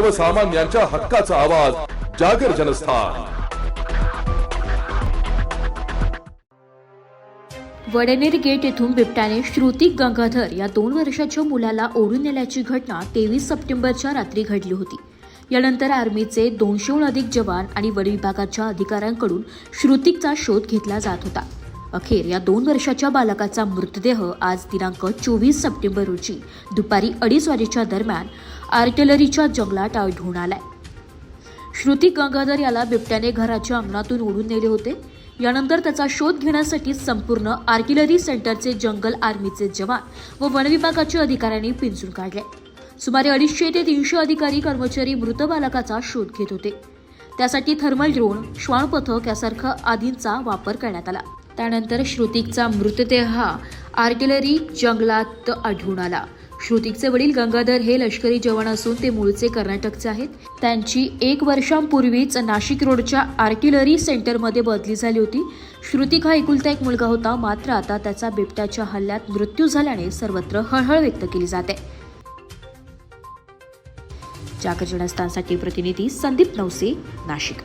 सर्वसामान्यांच्या हक्काचा आवाज जागर जनस्थान. वडनेर गेट येथून बिबट्याने श्रुतिक गंगाधर या दोन वर्षाच्या मुलाला ओढून नेल्याची घटना तेवीस सप्टेंबरच्या रात्री घडली होती. यानंतर आर्मीचे दोनशेहून अधिक जवान आणि वन विभागाच्या अधिकाऱ्यांकडून श्रुतिकचा शोध घेतला जात होता. अखेर या दोन वर्षाच्या बालकाचा मृतदेह आज दिनांक चोवीस सप्टेंबर रोजी दुपारी अडीच वाजेच्या दरम्यान आर्टिलरीच्या जंगलात आढळून आलाय. श्रुती गंगाधर याला बिबट्याने घराच्या अंगणातून ओढून नेले होते. यानंतर त्याचा शोध घेण्यासाठी संपूर्ण आर्टिलरी सेंटरचे जंगल आर्मीचे जवान व वनविभागाच्या अधिकाऱ्यांनी पिंजून काढले. सुमारे अडीचशे ते तीनशे अधिकारी कर्मचारी मृत बालकाचा शोध घेत होते. त्यासाठी थर्मल ड्रोन श्वान पथक यासारखा आदींचा वापर करण्यात आला. त्यानंतर श्रुतिकचा मृतदेह आर्टिलरी जंगलात आढळून आला. श्रुतिकचे वडील गंगाधर हे लष्करी जवान असून ते मूळचे कर्नाटकचे आहेत. त्यांची एक वर्षांपूर्वीच नाशिक रोडच्या आर्टिलरी सेंटरमध्ये बदली झाली होती. श्रुतिक हा एकुलता एक मुलगा होता. मात्र आता त्याचा बिबट्याच्या हल्ल्यात मृत्यू झाल्याने सर्वत्र हळहळ व्यक्त केली जाते. जागरजनस्थानसाठी प्रतिनिधी संदीप नवसे नाशिक.